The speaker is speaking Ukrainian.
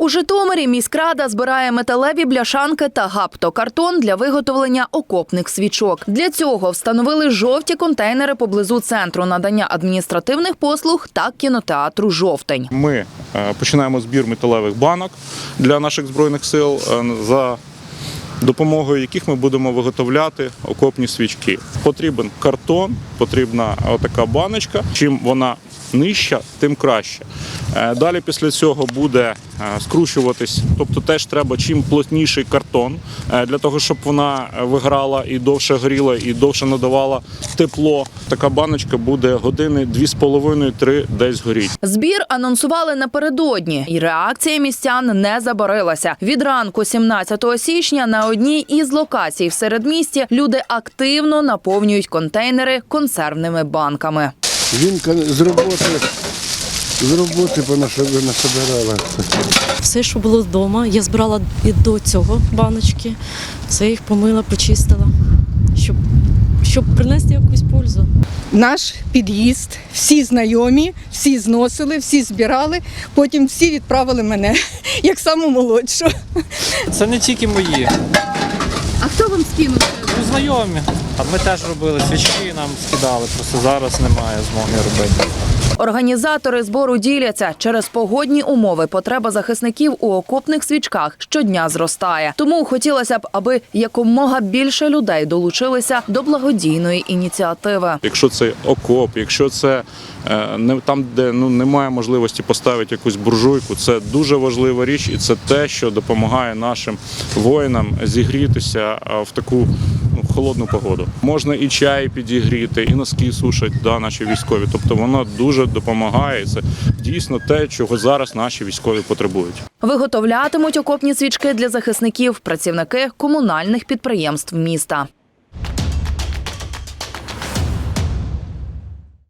У Житомирі міськрада збирає металеві бляшанки та гаптокартон для виготовлення окопних свічок. Для цього встановили жовті контейнери поблизу центру надання адміністративних послуг та кінотеатру Жовтень. Ми е, починаємо збір металевих банок для наших збройних сил, е, за допомогою яких ми будемо виготовляти окопні свічки. Потрібен картон, потрібна отака баночка. Чим вона нижча, тим краще. Е, Далі після цього буде е, скручуватись, тобто теж треба чим плотніший картон е, для того, щоб вона виграла і довше горіла, і довше надавала тепло. Така баночка буде години 2,5-3 десь горіть. Збір анонсували напередодні, і реакція містян не забарилася. Від ранку 17 січня на одній із локацій в середмісті люди активно наповнюють контейнери консервними банками. Жінка з роботи, з роботи понасоби- насобирала. Все, що було вдома, я збирала і до цього баночки. Все їх помила, почистила, щоб, щоб принести якусь пользу. наш під'їзд, всі знайомі, всі зносили, всі збирали. Потім всі відправили мене як саму молодшу. Це не тільки мої. А хто вам скинув? Ну, знайомі. А ми теж робили свічки, нам скидали. Просто зараз немає змоги робити. Організатори збору діляться через погодні умови. Потреба захисників у окопних свічках щодня зростає. Тому хотілося б, аби якомога більше людей долучилися до благодійної ініціативи. Якщо це окоп, якщо це е, не там, де ну немає можливості поставити якусь буржуйку, це дуже важлива річ, і це те, що допомагає нашим воїнам зігрітися в таку ну, холодну погоду. Можна і чай підігріти, і носки сушать да, наші військові. Тобто воно дуже допомагає. Це дійсно те, чого зараз наші військові потребують. Виготовлятимуть окопні свічки для захисників працівники комунальних підприємств міста.